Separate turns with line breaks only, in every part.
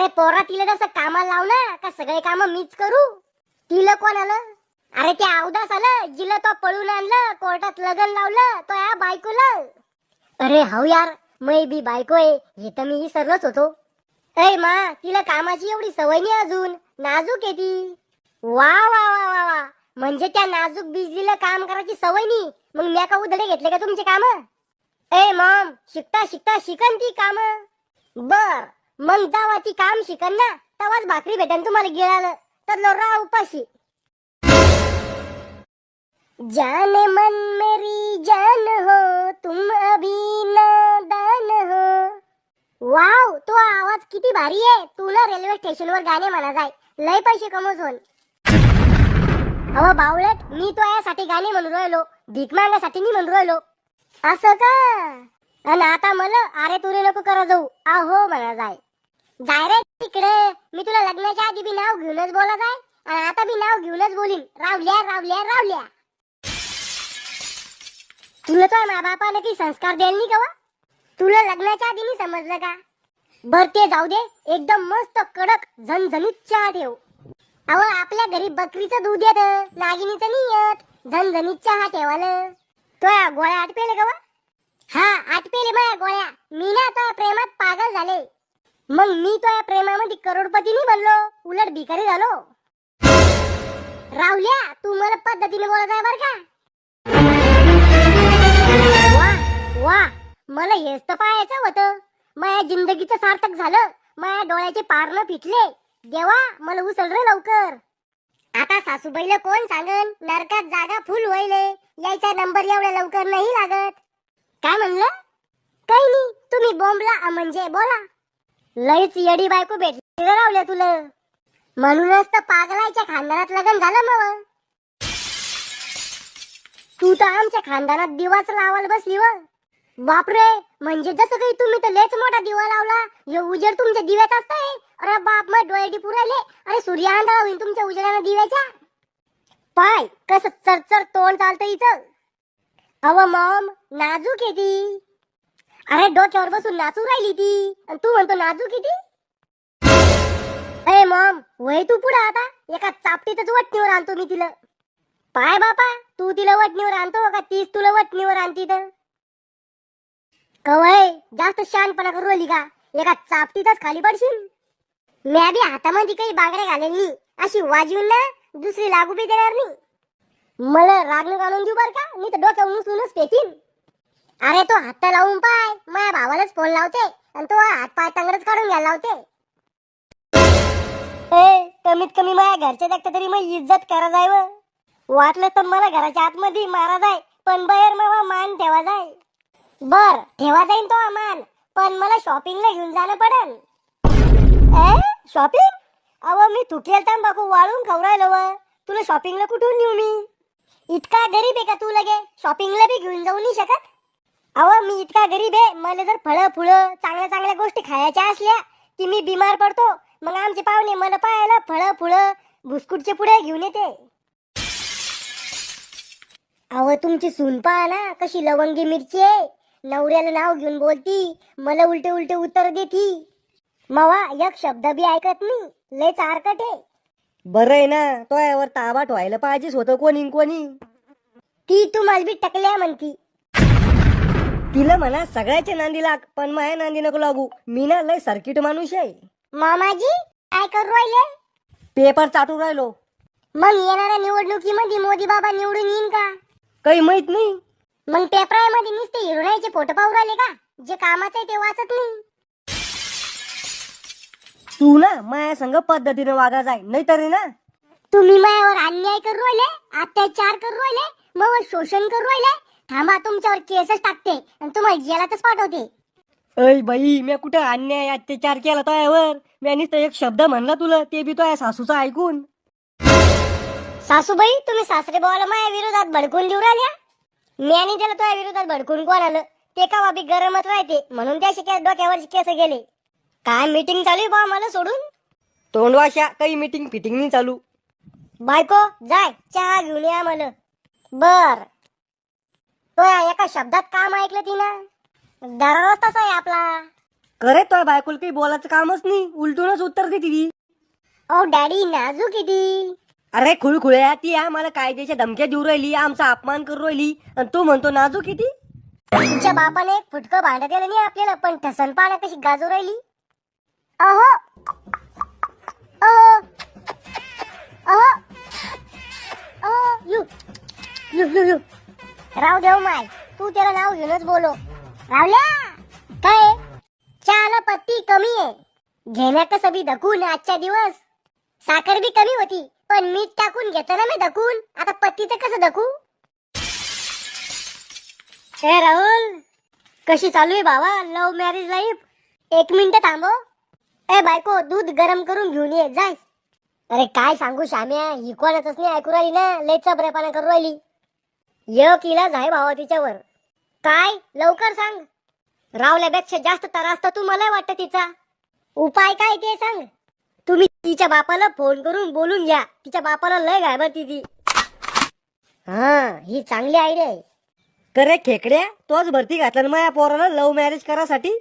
अरे पोरा तिला तसं कामाला लाव ना का सगळे काम मीच करू? तिला कोण आलं? अरे ते अवदास आलं जिला तो पळून आणलं कोर्टात लगन लावलं तो या बायकोला. अरे हाऊ यार मै बी बायको आहे हे तर मी विसरलोच होतो. ऐ मा तिला कामाची एवढी सवय नाही अजून नाजूक आहे ती. वा वा वा वा वा. म्हणजे त्या नाजूक बिजलीला काम करायची सवय नाही मग म्या का उधडे घेतले का तुमचे काम? ए मॉम शिकता शिकता शिकन ती काम. बर. मग जावा ती काम शिकन ना तवाच भाकरी भेटन तुम्हाला गिळालं तर लो उपाशी जाने मन मेरी जान हो तुम अभी नादान हो. वाव तो आवाज किती भारी आहे. तुला रेल्वे स्टेशनवर गाणे म्हणा जाय. लय पैसे कमवस अहो बावळट मी तो यासाठी गाणे म्हणून राहिलो. भीक मागण्यासाठी मी म्हणून राहिलो. असं का? आणि आता मला अरे तुरे नको करा जाऊ. आहो म्हणा जाय. जाय रे तिकडे. मी तुला लग्नाच्या आधी बी नाव घेऊनच बोलत आहे. आणि आता बी नाव घेऊनच बोलीन. रावल्या रावल्या रावल्या. तुला तो मा बापाने काही संस्कार द्यायला नाही का तुला लग्नाच्या आधी मी समजलं का? बर ते जाऊ दे. एकदम मस्त कडक झणझणीत चहा ठेव. अहो आपल्या घरी बकरीचं दूध येत. नागिनीचं नाही येत. झणझणीत चहा ठेवाल तो गोळ्या आटपेले का हा आटपेले माया गोळ्या. मी ना तो प्रेमात पागल झाले. मग मी तो या प्रेमामध्ये करोडपती नाही बनलो. उलट भिकारी झालो. राहुल्या तू मला पद्धतीने बोलत आहे बर का? वा वा मला हेच तर पाहायचं होतं. माझ्या जिंदगीचं सार्थक झालं. माझ्या डोळ्याचे पारणं फिटले. देवा मला उचल रे लवकर. आता सासूबाईला कोण सांगन? नरकात जागा फुल होईल यायचा नंबर एवढ्या लवकर नाही लागत. काय म्हणलं? काही नाही. तुम्ही बोंबला म्हणजे बोला. लयच येडी बायको भेटली रावल्या तुला. म्हणूनच तर पागलायच्या खानदानात लग्न झालं मग. तू तर आमच्या खानदानात दिवाच लावायला बसली व. बापरे म्हणजे जसं काही तुम्ही तर लेच मोठा दिवा लावला. हे उजेड तुमच्या दिव्यात असतंय. अरे बाप मग डोळे पुरायले अरे सूर्य आंधळा होईल तुमच्या उजेडानं दिव्याच्या. पाय कसं चरचर तोंड चालतं इथं. अव मॉम नाजूक आहे ती. अरे डोक्यावर बसून नाचू राहिली ती. आणि तू म्हणतो नाचू किती ती? अरे मॉम वय तू पुढे आता. एका चापटीतच वटणीवर आणतो मी तिला. पाय बापा तू तिला वटणीवर आणतो का तीच तुला वटणीवर आणती तर कवय जास्त शानपणा करू राहिली का? एका चापटीतच खाली पडशील? म्या बी हातामध्ये काही बागड्या घालेल नाही अशी वाजवून ना दुसरी लागू बी देणार नाही. मला रागणं घालून देऊ बर का? मी तर डोक्यावर उचलूनच फेकीन. अरे तो हात लावून पाय. माझ्या भावालाच फोन लावते. आणि तो हात पाय तंगडच काढून घ्यायला लावते. ए कमीत कमी माझ्या घरच्या देखता तरी मग इज्जत करा जाय व. वाटलं तर मला घराच्या आतमध्ये मारा जाय. पण बाहेर मग मान ठेवा जाय. बर ठेवा जाईन तो मान. पण मला शॉपिंगला घेऊन जाणं पडन ए शॉपिंग अव मी थुकेल बघू वाळून खाऊ राहिलो व. तुला शॉपिंगला कुठून नेऊ मी? इतका गरीब आहे का तू लगे? शॉपिंगला बी घेऊन जाऊ नाही शकत? अहो मी इतका गरीब आहे. मला जर फळं फुलं चांगल्या चांगल्या गोष्टी खायच्या असल्या की मी बिमार पडतो मग आमचे पाहुणे मला पाहायला फळं फुलं बिस्कुटचे पुढे घेऊन येते. अहो तुमची सून पहा ना कशी लवंगी मिरची आहे. नवऱ्याला नाव घेऊन बोलती मला उलटे उलटे उत्तर देती. मवा एक शब्द बी ऐकत नाही. लय चारकट आहे.
बरं आहे ना तो यावर ताबा ठेवायला पाहिजेच होतं कोणी न कोणी.
ती तुम्हाला बी टकल्या म्हणती.
तिला म्हणा सगळ्याच्या नांदी लाग पण माझ्या नांदी नको लागू. मी ना लय सर्किट माणूस आहे.
मामाजी काय करू राहिले?
पेपर चाटून राहिलो.
मग येणाऱ्या निवडणुकीमध्ये मोदी बाबा निवडून येईन का?
काही माहीत नाही.
मग पेपरामध्ये नुसते हिरोणाचे फोटो पाहू राहिले का? जे कामाचं आहे ते वाचत नाही.
तू ना माया संग पद्धतीने वागा जाय नाही तरी ना?
तुम्ही मायावर अन्याय करू राहिले अत्याचार करू राहिले मग शोषण करू राहिले थांबा तुमच्यावर केसच टाकते. आणि तुम्हाला जेलातच पाठवते.
अय बाई मी कुठे अन्याय अत्याचार केला तो यावर मी नुसतं एक शब्द म्हणला तुला ते बी तो या सासूचा ऐकून.
सासूबाई तुम्ही सासरे बोला माझ्या विरोधात भडकून देऊ राहिल्या? मी आणि त्याला तुझ्या विरोधात भडकून कोण आलं? ते का बाबी गरमच राहते? म्हणून त्या शिकाय डोक्यावरचे केस गेले. काय मीटिंग चालू आहे बा मला सोडून?
तोंडवाशा काही मिटिंग फिटिंग नाही चालू.
बायको जाय चहा घेऊन या मला. बर. तो या एका शब्दात काम ऐकलं तिनं? दररोज तसा आहे आपला.
करे तो बायकोला काही बोलायचं कामच नाही. उलटूनच उत्तर देते ती.
ओ डॅडी नाजू किती
अरे खुळखुळ्या ती. आम्हाला कायद्याच्या धमक्या देऊ राहिली. आमचा अपमान करू राहिली. आणि तू म्हणतो नाजू किती
तिच्या बापाने एक फुटकं भांडत दिलं नाही आपल्याला पण ठसन पाना कशी गाजू राहिली? अहो! अहो! अहो! अहो! यू! यू यू यू. राव देव माय तू त्याला नाव घेऊनच बोलो. रावल्या काय? चहाला पत्ती कमी आहे. घेण्या कसं बी धकून आजच्या दिवस. साखर बी कमी होती पण मीठ टाकून घेतो ना मी धकून. आता पत्तीचं कसं धकू? हे राहुल कशी चालू आहे बाबा लव्ह मॅरेज लाईफ एक मिनिट थांबव. ए बायको दूध गरम करून घेऊन ये जाय. अरे काय सांगू श्याम्या ही कोणाच नाही ऐकू राहिली ना लय चबरेपणा करू राहिली. एक इलाज आहे भावा तिच्यावर. काय? लवकर सांग. रावल्यापेक्षा जास्त त्रास तर तुम्हाला वाटतं तिचा. उपाय काय ते सांग. तुम्ही तिच्या बापाला फोन करून बोलून घ्या. तिच्या बापाला लय घाबरती ती. हा ही चांगली आयडिया आहे.
करे खेकड्या तोच भरती घातला ना माझ्या पोराला लव्ह मॅरेज करासाठी?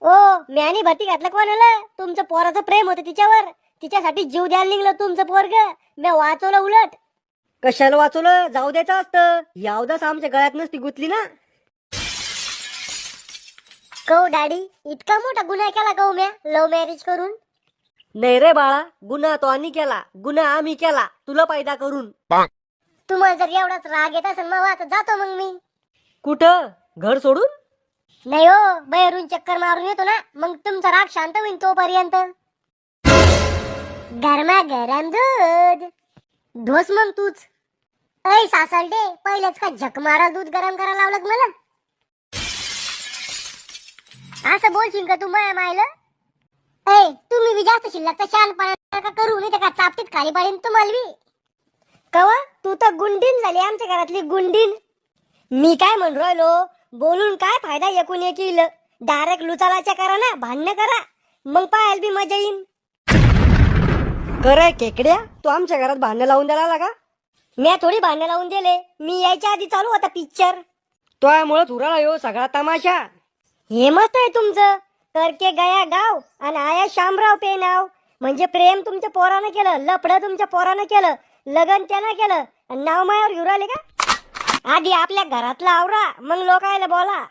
ओ म्याने भरती घातलं कोणाला? तुमचं पोराचं प्रेम होतं तिच्यावर. तिच्यासाठी जीव द्यायला निघलं तुमचं पोरग. मी वाचवलं उलट.
कशाला वाचवलं? जाऊ द्यायचं असतं. यावदास आमच्या गळ्यात नसती गुतली ना.
कहो डॅडी इतका मोठा गुन्हा केला कहो म्या? लव्ह मॅरेज करून?
नाही रे बाळा गुन्हा तो आम्ही केला. गुन्हा आम्ही केला. तुला पैदा करून.
तुम्हाला जर एवढाच राग येत असेल मग आता जातो मग मी.
कुठं? घर सोडून?
नाही हो बाहेरून चक्कर मारून येतो ना. मग तुमचा राग शांत होईल तोपर्यंत. गरमा गरम दूध धोस मग तूच. ऐ सासलडे पहिलेच का झक मारा दूध गरम करायला लावलं मला? असं बोलशील का तू माया मायला? ए तुम्ही बी जास्त शिल्लकचा शानपणा का करू? नाही तर का चापटीत खाली पाडीन तुम्हाला बी? कवा? तू तर गुंडीन झाली आमच्या घरातली गुंडीन. मी काय म्हणू राहिलो? बोलून काय फायदा एकूण एक येईल डायरेक्ट लुचालाच्या करा ना भांडणं करा. मग पाहायला बी मजा येईन.
करे केकड्या तू आमच्या घरात भांडणं लावून द्यायला लागा का
मी थोडी भांडणं लावून दिले. मी यायच्या आधी चालू होता पिक्चर
तोयामुळेच उराला यो सगळा तमाशा.
हे मस्त आहे तुमचं. करके गया गाव आणि आया शामराव पे नाव. म्हणजे प्रेम तुमच्या पोरानं केलं लपड तुमच्या पोरानं केलं लगन त्यानं केलं आणि नाव मायावर घेऊन आले का? आधी आपल्या घरातला आवरा मग लोकायला बोला.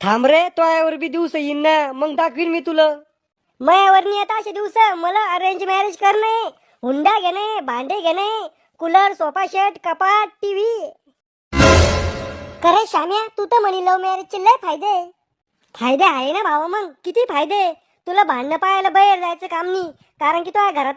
थांब रे तोयावर बी दिवस येईन ना मग दाखवीन मी तुला.
मायावरनी आता असे दिवस मला अरेंज मॅरेज करणे हुंडा घेणे भांडे घेणे कूलर सोफा सेट कपाट टीव्ही. खरे श्याम्या तू तर म्हणी लव्ह मॅरेजचे लय फायदे. फायदे आहे ना भावा मग? किती फायदे? तुला भांडणं पाहायला बाहेर जायचं काम नाही. कारण की तो घरात